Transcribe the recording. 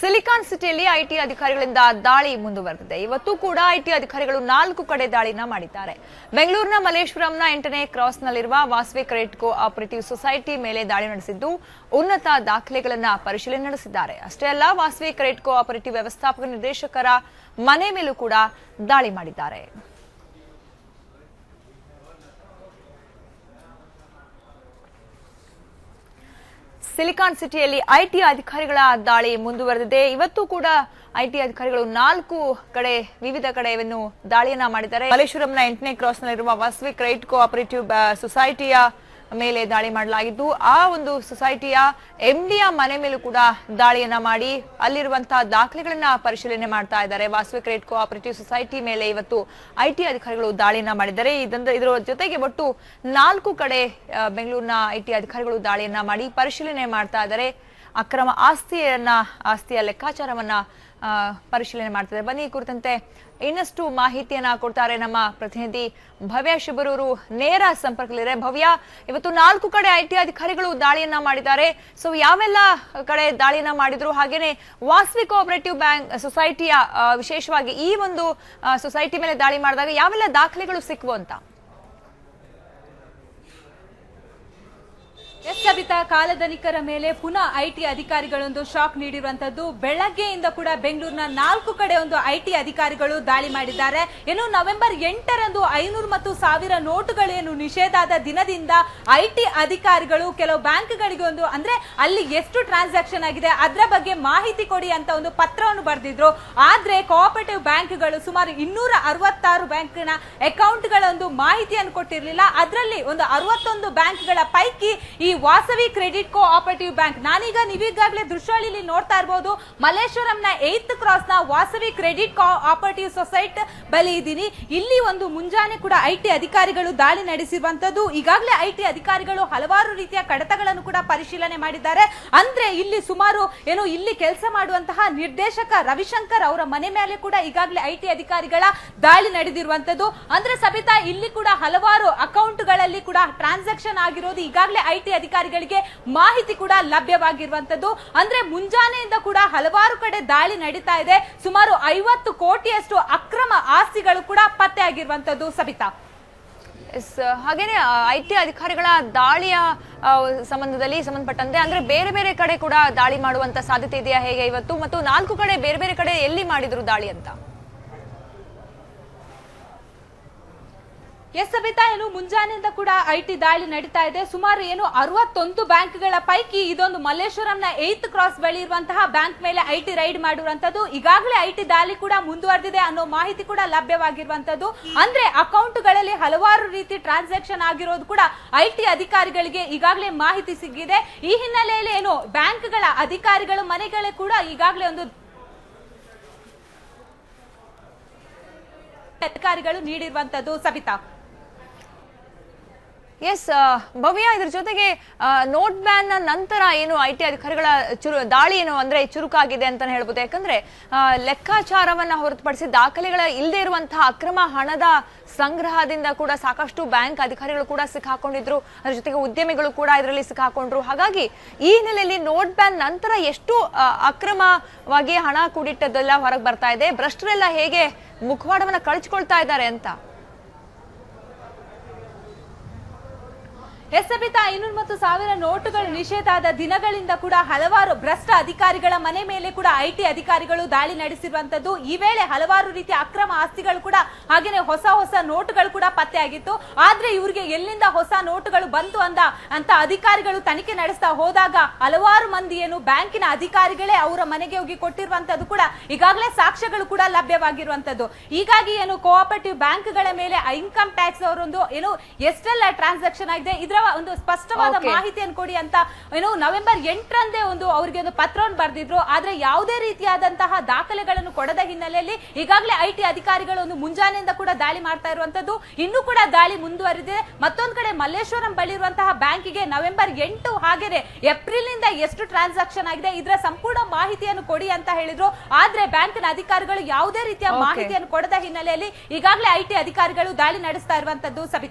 Silicon ಸಿಟಿಯಲ್ಲಿ IT ಅಧಿಕಾರಿಗಳಿಂದ ದಾಳಿ ಮುಂದುವರೆದಿದೆ. ಇವತ್ತು ಕೂಡ ಐಟಿ ಅಧಿಕಾರಿಗಳು ನಾಲ್ಕು ಕಡೆ ದಾಳಿನ ಮಾಡಿದ್ದಾರೆ. ಬೆಂಗಳೂರಿನ ಮಲ್ಲೇಶ್ವರಂನ ಎಂಟನೇ ಕ್ರಾಸ್ನಲ್ಲಿರುವ Vasavi credit cooperative society ಮೇಲೆ ದಾಳಿ ನಡೆಸಿದ್ದು, ಉನ್ನತ ದಾಖಲೆಗಳನ್ನ ಪರಿಶೀಲನೆ ನಡೆಸಿದ್ದಾರೆ. ಅಷ್ಟೇ ಅಲ್ಲ, ವಾಸವಿ ಕ್ರೆಡಿಟ್ ಕೋ ಆಪರೇಟಿವ್ ವ್ಯವಸ್ಥಾಪಕ ನಿರ್ದೇಶಕರ ಮನೆ ಮೇಲೂ ಕೂಡ ದಾಳಿ ಮಾಡಿದ್ದಾರೆ. ಸಿಲಿಕಾನ್ ಸಿಟಿಯಲ್ಲಿ ಐಟಿ ಅಧಿಕಾರಿಗಳ ದಾಳಿ ಮುಂದುವರೆದಿದೆ. ಇವತ್ತು ಕೂಡ ಐಟಿ ಅಧಿಕಾರಿಗಳು ನಾಲ್ಕು ಕಡೆ, ವಿವಿಧ ಕಡೆಯನ್ನು ದಾಳಿಯನ್ನ ಮಾಡಿದ್ದಾರೆ. ಮಲೇಶ್ವರಂನ ಎಂಟನೇ ಕ್ರಾಸ್ನಲ್ಲಿರುವ ವಸ್ವಿ ಕ್ರೆಡಿಟ್ ಕೋಆಪರೇಟಿವ್ ಸೊಸೈಟಿಯ ಮೇಲೆ ದಾಳಿ ಮಾಡಲಾಗಿದ್ದು, ಆ ಒಂದು ಸೊಸೈಟಿಯ ಎಂಡಿಯ ಮನೆ ಮೇಲೂ ಕೂಡ ದಾಳಿಯನ್ನ ಮಾಡಿ ಅಲ್ಲಿರುವಂತಹ ದಾಖಲೆಗಳನ್ನ ಪರಿಶೀಲನೆ ಮಾಡ್ತಾ ಇದ್ದಾರೆ. ವಾಸವಿ ಕ್ರೆಡಿಟ್ ಕೋಆಪರೇಟಿವ್ ಸೊಸೈಟಿ ಮೇಲೆ ಇವತ್ತು ಐಟಿ ಅಧಿಕಾರಿಗಳು ದಾಳಿಯನ್ನ ಮಾಡಿದ್ದಾರೆ. ಇದೊಂದು ಇದರ ಜೊತೆಗೆ ಒಟ್ಟು ನಾಲ್ಕು ಕಡೆ ಬೆಂಗಳೂರಿನ ಐಟಿ ಅಧಿಕಾರಿಗಳು ದಾಳಿಯನ್ನ ಮಾಡಿ ಪರಿಶೀಲನೆ ಮಾಡ್ತಾ ಇದ್ದಾರೆ. ಅಕ್ರಮ ಆಸ್ತಿಯನ್ನ ಆಸ್ತಿಯ ಲೆಕ್ಕಾಚಾರವನ್ನ ಪರಿಶೀಲನೆ ಮಾಡ್ತಾರೆ ಬನ್ನಿ, ಈ ಕುರಿತಂತೆ ಇನ್ನಷ್ಟು ಮಾಹಿತಿಯನ್ನ ಕೊಡ್ತಾರೆ ನಮ್ಮ ಪ್ರತಿನಿಧಿ ಭವ್ಯ ಶಿಬರೂರು ನೇರ ಸಂಪರ್ಕದಲ್ಲಿದೆ. ಭವ್ಯ, ಇವತ್ತು ನಾಲ್ಕು ಕಡೆ ಐಟಿ ಅಧಿಕಾರಿಗಳು ದಾಳಿಯನ್ನ ಮಾಡಿದ್ದಾರೆ. ಸೊ ಯಾವೆಲ್ಲ ಕಡೆ ದಾಳಿಯನ್ನ ಮಾಡಿದ್ರು? ಹಾಗೇನೆ ವಾಸ್ವಿ ಕೋಆಪರೇಟಿವ್ ಬ್ಯಾಂಕ್ ಸೊಸೈಟಿಯ ವಿಶೇಷವಾಗಿ ಈ ಒಂದು ಸೊಸೈಟಿ ಮೇಲೆ ದಾಳಿ ಮಾಡಿದಾಗ ಯಾವೆಲ್ಲ ದಾಖಲೆಗಳು ಸಿಕ್ವು ಅಂತ? ಸವಿತಾ ಕಾಲಧನಿಕರ ಮೇಲೆ ಪುನಃ ಐಟಿ ಅಧಿಕಾರಿಗಳೊಂದು ಶಾಕ್ ನೀಡಿರುವಂತದ್ದು. ಬೆಳಗ್ಗೆಯಿಂದ ಕೂಡ ಬೆಂಗಳೂರಿನ ನಾಲ್ಕು ಕಡೆ ಒಂದು ಐಟಿ ಅಧಿಕಾರಿಗಳು ದಾಳಿ ಮಾಡಿದ್ದಾರೆ. ಏನು ನವೆಂಬರ್ ಎಂಟರಂದು ಐನೂರು ಮತ್ತು ಸಾವಿರ ನೋಟುಗಳೇನು ನಿಷೇಧಾದ ದಿನದಿಂದ ಐಟಿ ಅಧಿಕಾರಿಗಳು ಕೆಲವು ಬ್ಯಾಂಕ್ಗಳಿಗೆ ಒಂದು, ಅಂದ್ರೆ ಅಲ್ಲಿ ಎಷ್ಟು ಟ್ರಾನ್ಸಾಕ್ಷನ್ ಆಗಿದೆ, ಅದರ ಬಗ್ಗೆ ಮಾಹಿತಿ ಕೊಡಿ ಅಂತ ಒಂದು ಪತ್ರವನ್ನು ಬರೆದಿದ್ರು. ಆದ್ರೆ ಕೋಆಪರೇಟಿವ್ ಬ್ಯಾಂಕ್ಗಳು ಸುಮಾರು ಇನ್ನೂರ ಅರವತ್ತಾರು ಬ್ಯಾಂಕ್ನ ಅಕೌಂಟ್ಗಳ ಒಂದು ಮಾಹಿತಿಯನ್ನು ಕೊಟ್ಟಿರಲಿಲ್ಲ. ಅದರಲ್ಲಿ ಒಂದು ಅರವತ್ತೊಂದು ಬ್ಯಾಂಕ್ಗಳ ಪೈಕಿ ಈ Vasavi credit cooperative bank. ನಾನೀಗ ನೀವೀಗಾಗಲೇ ದೃಶ್ಯಾವಳಿಲಿ ನೋಡ್ತಾ ಇರಬಹುದು ಮಲ್ಲೇಶ್ವರಂನ ಏತ್ ಕ್ರಾಸ್ನ Vasavi credit cooperative society ಬಳಿ ಇದ್ದೀನಿ. ಇಲ್ಲಿ ಒಂದು ಮುಂಜಾನೆ ಕೂಡ ಐಟಿ ಅಧಿಕಾರಿಗಳು ದಾಳಿ ನಡೆಸಿರುವಂತದ್ದು ಈಗಾಗಲೇ ಐಟಿ ಅಧಿಕಾರಿಗಳು ಹಲವಾರು ರೀತಿಯ ಕಡತಗಳನ್ನು ಕೂಡ ಪರಿಶೀಲನೆ ಮಾಡಿದ್ದಾರೆ. ಅಂದ್ರೆ ಇಲ್ಲಿ ಸುಮಾರು ಏನು ಇಲ್ಲಿ ಕೆಲಸ ಮಾಡುವಂತಹ ನಿರ್ದೇಶಕ ರವಿಶಂಕರ್ ಅವರ ಮನೆ ಮೇಲೆ ಕೂಡ ಈಗಾಗಲೇ ಐಟಿ ಅಧಿಕಾರಿಗಳ ದಾಳಿ ನಡೆದಿರುವಂತದ್ದು ಅಂದ್ರೆ ಸಬಿತಾ ಇಲ್ಲಿ ಕೂಡ ಹಲವಾರು ಅಕೌಂಟ್ಗಳಲ್ಲಿ ಕೂಡ ಟ್ರಾನ್ಸಾಕ್ಷನ್ ಆಗಿರೋದು ಈಗಾಗಲೇ ಐಟಿ ಅಧಿಕಾರಿಗಳಿಗೆ ಮಾಹಿತಿ ಕೂಡ ಲಭ್ಯವಾಗಿರುವಂತದ್ದು ಅಂದ್ರೆ ಮುಂಜಾನೆಯಿಂದ ಕೂಡ ಹಲವಾರು ಕಡೆ ದಾಳಿ ನಡೀತಾ ಇದೆ. ಸುಮಾರು ಐವತ್ತು ಕೋಟಿಯಷ್ಟು ಅಕ್ರಮ ಆಸ್ತಿಗಳು ಕೂಡ ಪತ್ತೆ ಆಗಿರುವಂತದ್ದು ಸಬಿತಾ ಹಾಗೇನೆ ಐ ಟಿ ಅಧಿಕಾರಿಗಳ ದಾಳಿಯ ಸಂಬಂಧದಲ್ಲಿ ಸಂಬಂಧಪಟ್ಟಂತೆ ಅಂದ್ರೆ ಬೇರೆ ಬೇರೆ ಕಡೆ ಕೂಡ ದಾಳಿ ಮಾಡುವಂತ ಸಾಧ್ಯತೆ ಇದೆಯಾ ಹೇಗೆ ಇವತ್ತು? ಮತ್ತು ನಾಲ್ಕು ಕಡೆ ಬೇರೆ ಬೇರೆ ಕಡೆ ಎಲ್ಲಿ ಮಾಡಿದ್ರು ದಾಳಿ ಅಂತ? ಎಸ್ ಸಬಿತಾ ಏನು ಮುಂಜಾನೆಯಿಂದ ಕೂಡ ಐಟಿ ದಾಳಿ ನಡೀತಾ ಇದೆ. ಸುಮಾರು ಏನು ಅರವತ್ತೊಂದು ಬ್ಯಾಂಕ್ಗಳ ಪೈಕಿ ಇದೊಂದು ಮಲ್ಲೇಶ್ವರಂನ ಏತ್ ಕ್ರಾಸ್ ಬಳಿ ಇರುವಂತಹ ಬ್ಯಾಂಕ್ ಮೇಲೆ ಐಟಿ ರೈಡ್ ಮಾಡಿರುವಂತದ್ದು ಈಗಾಗಲೇ ಐಟಿ ದಾಳಿ ಕೂಡ ಮುಂದುವರೆದಿದೆ ಅನ್ನೋ ಮಾಹಿತಿ ಕೂಡ ಲಭ್ಯವಾಗಿರುವಂತದ್ದು ಅಂದ್ರೆ ಅಕೌಂಟ್ಗಳಲ್ಲಿ ಹಲವಾರು ರೀತಿ ಟ್ರಾನ್ಸಾಕ್ಷನ್ ಆಗಿರೋದು ಕೂಡ ಐಟಿ ಅಧಿಕಾರಿಗಳಿಗೆ ಈಗಾಗಲೇ ಮಾಹಿತಿ ಸಿಕ್ಕಿದೆ. ಈ ಹಿನ್ನೆಲೆಯಲ್ಲಿ ಏನು ಬ್ಯಾಂಕ್ಗಳ ಅಧಿಕಾರಿಗಳು ಮನೆಗಳೇ ಕೂಡ ಈಗಾಗಲೇ ಒಂದು ಅಧಿಕಾರಿಗಳು ನೀಡಿರುವಂತದ್ದು ಸಬಿತಾ ಎಸ್ ಭವ್ಯ, ಇದ್ರ ಜೊತೆಗೆ ನೋಟ್ ಬ್ಯಾನ್ ನಂತರ ಏನು ಐ ಟಿ ಅಧಿಕಾರಿಗಳ ಚುರು, ದಾಳಿ ಏನು ಅಂದ್ರೆ ಚುರುಕಾಗಿದೆ ಅಂತ ಹೇಳ್ಬೋದು. ಯಾಕಂದ್ರೆ ಲೆಕ್ಕಾಚಾರವನ್ನ ಹೊರತುಪಡಿಸಿ ದಾಖಲೆಗಳ ಇಲ್ಲದೆ ಇರುವಂತಹ ಅಕ್ರಮ ಹಣದ ಸಂಗ್ರಹದಿಂದ ಕೂಡ ಸಾಕಷ್ಟು ಬ್ಯಾಂಕ್ ಅಧಿಕಾರಿಗಳು ಕೂಡ ಸಿಕ್ಕಾಕೊಂಡಿದ್ರು. ಅದ್ರ ಜೊತೆಗೆ ಉದ್ಯಮಿಗಳು ಕೂಡ ಇದರಲ್ಲಿ ಸಿಕ್ಕಾಕೊಂಡ್ರು. ಹಾಗಾಗಿ, ಈ ಹಿನ್ನೆಲೆಯಲ್ಲಿ ನೋಟ್ ಬ್ಯಾನ್ ನಂತರ ಎಷ್ಟು ಅಕ್ರಮವಾಗಿ ಹಣ ಕೂಡಿಟ್ಟದೆಲ್ಲ ಹೊರಗೆ ಬರ್ತಾ ಇದೆ. ಭ್ರಷ್ಟರೆಲ್ಲ ಹೇಗೆ ಮುಖವಾಡವನ್ನ ಕಳಚಿಕೊಳ್ತಾ ಇದ್ದಾರೆ ಅಂತ. ಎಸ್ ಸಬಿತಾ ಐನೂರು ಮತ್ತು ಸಾವಿರ ನೋಟುಗಳು ನಿಷೇಧ ಆದ ದಿನಗಳಿಂದ ಕೂಡ ಹಲವಾರು ಭ್ರಷ್ಟ ಅಧಿಕಾರಿಗಳ ಮನೆ ಮೇಲೆ ಕೂಡ ಐಟಿ ಅಧಿಕಾರಿಗಳು ದಾಳಿ ನಡೆಸಿರುವಂತದ್ದು ಈ ವೇಳೆ ಹಲವಾರು ರೀತಿಯ ಅಕ್ರಮ ಆಸ್ತಿಗಳು ಕೂಡ ಹಾಗೇನೆ ಹೊಸ ಹೊಸ ನೋಟುಗಳು ಕೂಡ ಪತ್ತೆಯಾಗಿತ್ತು. ಆದ್ರೆ ಇವರಿಗೆ ಎಲ್ಲಿಂದ ಹೊಸ ನೋಟುಗಳು ಬಂತು ಅಂದ ಅಂತ ಅಧಿಕಾರಿಗಳು ತನಿಖೆ ನಡೆಸ್ತಾ ಹೋದಾಗ ಹಲವಾರು ಮಂದಿ ಏನು ಬ್ಯಾಂಕಿನ ಅಧಿಕಾರಿಗಳೇ ಅವರ ಮನೆಗೆ ಹೋಗಿ ಕೊಟ್ಟಿರುವಂತದ್ದು ಕೂಡ ಈಗಾಗಲೇ ಸಾಕ್ಷ್ಯಗಳು ಕೂಡ ಲಭ್ಯವಾಗಿರುವಂತದ್ದು ಹೀಗಾಗಿ ಏನು ಕೋಆಪರೇಟಿವ್ ಬ್ಯಾಂಕ್ಗಳ ಮೇಲೆ ಇನ್ಕಮ್ ಟ್ಯಾಕ್ಸ್ ಅವರೊಂದು ಏನು ಎಷ್ಟೆಲ್ಲ ಟ್ರಾನ್ಸಾಕ್ಷನ್ ಆಗಿದೆ ಇದರ ಒಂದು ಸ್ಪಷ್ಟವಾದ ಮಾಹಿತಿಯನ್ನು ಕೊಡಿ ಅಂತ ಏನು ನವೆಂಬರ್ ಎಂಟರಂದೇ ಒಂದು ಅವರಿಗೆ ಒಂದು ಪತ್ರವನ್ನು ಬರೆದಿದ್ರು. ಆದ್ರೆ ಯಾವುದೇ ರೀತಿಯಾದಂತಹ ದಾಖಲೆಗಳನ್ನು ಕೊಡದ ಹಿನ್ನೆಲೆಯಲ್ಲಿ ಈಗಾಗಲೇ ಐಟಿ ಅಧಿಕಾರಿಗಳು ಒಂದು ಮುಂಜಾನೆಯಿಂದ ಕೂಡ ದಾಳಿ ಮಾಡ್ತಾ ಇರುವಂತದ್ದು. ಇನ್ನೂ ಕೂಡ ದಾಳಿ ಮುಂದುವರಿದಿದೆ. ಮತ್ತೊಂದು ಕಡೆ ಮಲ್ಲೇಶ್ವರಂ ಬಳಿ ಇರುವಂತಹ ಬ್ಯಾಂಕಿಗೆ ನವೆಂಬರ್ ಎಂಟು ಹಾಗೆಯೇ ಏಪ್ರಿಲ್ನಿಂದ ಎಷ್ಟು ಟ್ರಾನ್ಸಾಕ್ಷನ್ ಆಗಿದೆ ಇದರ ಸಂಪೂರ್ಣ ಮಾಹಿತಿಯನ್ನು ಕೊಡಿ ಅಂತ ಹೇಳಿದ್ರು. ಆದ್ರೆ ಬ್ಯಾಂಕಿನ ಅಧಿಕಾರಿಗಳು ಯಾವುದೇ ರೀತಿಯ. ಮಾಹಿತಿಯನ್ನು ಕೊಡದ ಹಿನ್ನೆಲೆಯಲ್ಲಿ ಈಗಾಗಲೇ ಐಟಿ ಅಧಿಕಾರಿಗಳು ದಾಳಿ ನಡೆಸ್ತಾ ಇರುವಂತದ್ದು ಸಬಿ